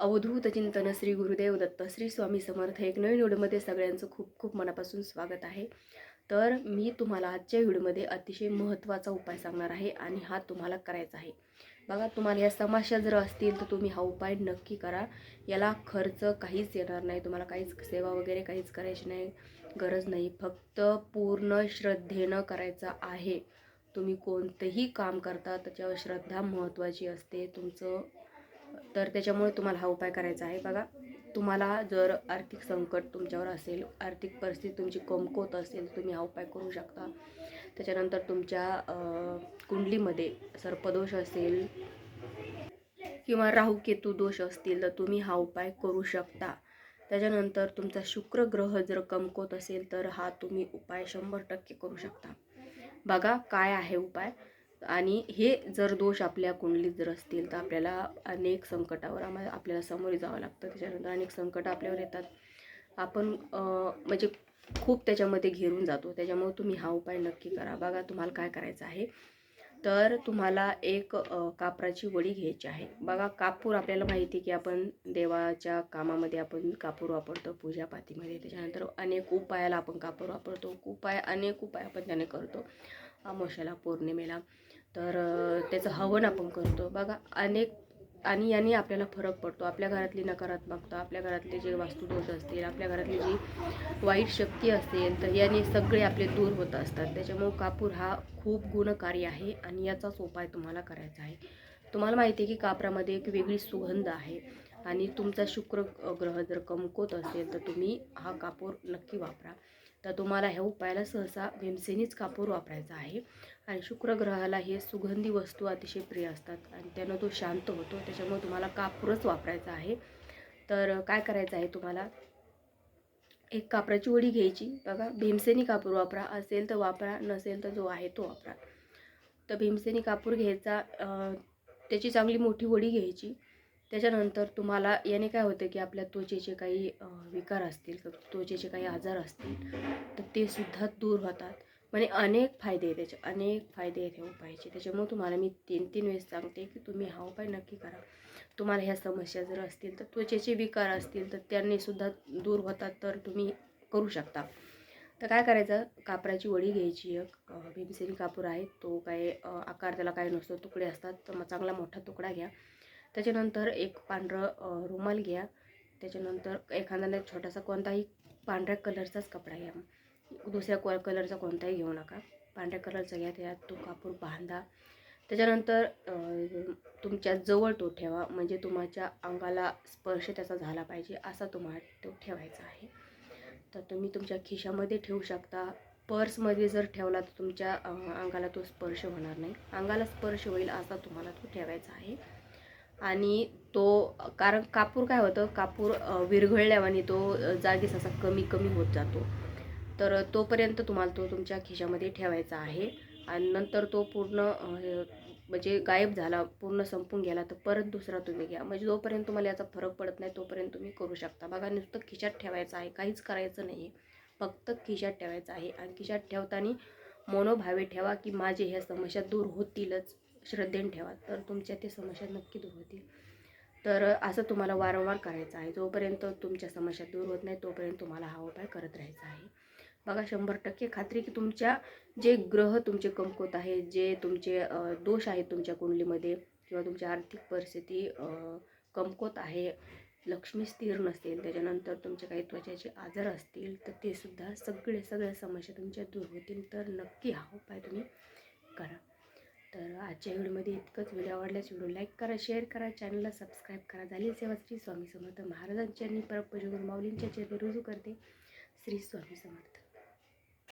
अवधूत चिंतन श्री गुरुदेव दत्त श्री स्वामी समर्थ एक नवीन व्हिडिओमध्ये सगळ्यांचं खूप खूप मनापासून स्वागत आहे. तर मी तुम्हाला आजच्या व्हिडिओमध्ये अतिशय महत्त्वाचा उपाय सांगणार आहे आणि हा तुम्हाला करायचा आहे. बघा तुम्हाला या समस्या जर असतील तर तुम्ही हा उपाय नक्की करा. याला खर्च काहीच येणार नाही. तुम्हाला काहीच सेवा वगैरे काहीच करायची नाही गरज नाही. फक्त पूर्ण श्रद्धेनं करायचं आहे. तुम्ही कोणतंही काम करता त्याच्यावर श्रद्धा महत्त्वाची असते. तुमचं तर त्याच्यामुळे तुम्हाला हा उपाय करायचा आहे. बघा तुम्हाला जर आर्थिक संकट तुमच्यावर असेल आर्थिक परिस्थिती तुमची कमकोत असेल तुम्ही हा उपाय करू शकता. त्याच्यानंतर तुमच्या कुंडलीमध्ये सर्पदोष असेल किंवा राहू केतू दोष असतील तर तुम्ही हा उपाय करू शकता. त्याच्यानंतर तुमचा शुक्र ग्रह जर कमकोत असेल तर हा तुम्ही उपाय शंभर टक्के करू शकता. बघा काय आहे उपाय? आणि हे जर दोष आपल्या कुंडलीत जर असतील तर आपल्याला अनेक संकटावर आम्हाला आपल्याला सामोरे जावं लागतं. त्याच्यानंतर अनेक संकट आपल्यावर येतात. आपण म्हणजे खूप त्याच्यामध्ये घेरून जातो. त्याच्यामुळे तुम्ही हा उपाय नक्की करा. बघा तुम्हाला काय करायचं आहे. तर तुम्हाला एक कापराची वडी घ्यायची आहे. बघा कापूर आपल्याला माहिती आहे की आपण देवाच्या कामामध्ये आपण कापूर वापरतो पूजापातीमध्ये. त्याच्यानंतर अनेक उपायाला आपण कापूर वापरतो. उपाय अनेक उपाय आपण त्याने करतो. अमावश्याला पौर्णिमेला. तर त्याचं हवन आपण करतो. बघा अनेक आणि याने आपल्याला फरक पडतो. आपल्या घरातली नकारात्मकता आपल्या घरातले जे वास्तुदोष असतील आपल्या घरातली जी वाईट शक्ती असेल तर याने सगळे आपले दूर होत असतात. त्याच्यामुळे कापूर हा खूप गुणकारी आहे आणि याचाच उपाय तुम्हाला करायचा आहे. तुम्हाला माहिती आहे की कापरामध्ये एक वेगळी सुगंध आहे आणि तुमचा शुक्र ग्रह जर कमकोत असेल तर तुम्ही हा कापूर नक्की वापरा. तर तुम्हाला ह्या उपायाला सहसा भीमसेनीच कापूर वापरायचा आहे. आणि शुक्र ग्रहाला हे सुगंधी वस्तू अतिशय प्रिय असतात आणि त्यानं तो शांत होतो त्याच्यामुळे तुम्हाला कापूरच वापरायचा आहे. तर काय करायचं आहे तुम्हाला? एक कापराची वडी घ्यायची. बघा भीमसेनी कापूर वापरा. असेल तर वापरा नसेल तर जो आहे तो वापरा. तर भीमसेनी कापूर घ्यायचा त्याची चांगली मोठी वडी घ्यायची. त्याच्यानंतर तुम्हाला याने काय होतं की आपल्या त्वचेचे काही विकार असतील त्वचेचे काही आजार असतील तर ते सुद्धा दूर होतात. म्हणजे अनेक फायदे आहेत त्याचे अनेक फायदे आहेत ह्या उपायाचे. त्याच्यामुळे तुम्हाला मी तीन तीन वेळेस सांगते की तुम्ही हा उपाय नक्की करा. तुम्हाला ह्या समस्या जर असतील तर त्वचेचे विकार असतील तर त्यांनी सुद्धा दूर होतात तर तुम्ही करू शकता. तर काय करायचं? कापराची वडी घ्यायची एक. भीमसेनी कापूर आहे तो काय आकार त्याला काय नसतो तुकडे असतात तर मग चांगला मोठा तुकडा घ्या. त्याच्यानंतर एक पांढरं रुमाल घ्या. त्याच्यानंतर एखाद्याला छोटासा कोणताही पांढऱ्या कलरचाच कपडा घ्या. दुसऱ्या को कलरचा कोणताही घेऊ नका. पांढऱ्या कलरचा घ्या त्यात तो कापूर बांधा. त्याच्यानंतर तुमच्या जवळ तो ठेवा. म्हणजे तुमच्या अंगाला स्पर्श त्याचा झाला पाहिजे असा तुम्हाला तो ठेवायचा आहे. तर तुम्ही तुमच्या खिशामध्ये ठेवू शकता. पर्समध्ये जर ठेवला तर तुमच्या अंगाला तो स्पर्श होणार नाही. अंगाला स्पर्श होईल असा तुम्हाला तो ठेवायचा आहे. आणि तो कारण कापूर काय होतं कापूर अं, विरघळल्यावानी तो जागीच असा कमी कमी होत जातो. तर तोपर्यंत तुम्हाला तो तुमच्या खिशामध्ये ठेवायचा आहे. आणि नंतर तो पूर्ण म्हणजे गायब झाला पूर्ण संपून गेला तर परत दुसरा तुम्ही घ्या. म्हणजे जोपर्यंत तुम्हाला याचा फरक पडत नाही तोपर्यंत तुम्ही करू शकता. बघा नुसतं खिशात ठेवायचं आहे काहीच करायचं नाही. फक्त खिशात ठेवायचं आहे. आणि खिशात ठेवताना मनोभावे ठेवा की माझे ह्या समस्या दूर होतीलच. श्रद्धेने ठेवा तर तुमच्या ते समस्या नक्की दूर होतील. तर असं तुम्हाला वारंवार करायचं आहे. जोपर्यंत तुमच्या समस्या दूर होत नाही तोपर्यंत तुम्हाला हा उपाय करत राहायचा आहे. बघा शंभर टक्के खात्री की तुमच्या जे ग्रह तुमचे कमकुवत आहे जे तुमचे दोष आहेत तुमच्या कुंडलीमध्ये किंवा तुमची आर्थिक परिस्थिती कमकुवत आहे लक्ष्मी स्थिर नसेल त्याच्यानंतर तुमचे काही त्वचाचे आजार असतील तर ते सुद्धा सगळे सगळ्या समस्या तुमच्या दूर होतील. तर नक्की हा उपाय तुम्ही करा. तर आजच्या व्हिडिओमध्ये इतकंच. व्हिडिओ आवडल्यास व्हिडिओ लाईक करा शेअर करा चॅनलला सबस्क्राईब करा. झाली सेवा श्री स्वामी समर्थ. महाराजांच्या आणि परपजगुरू माऊलींच्या चरणी रुजू करते. श्री स्वामी समर्थ.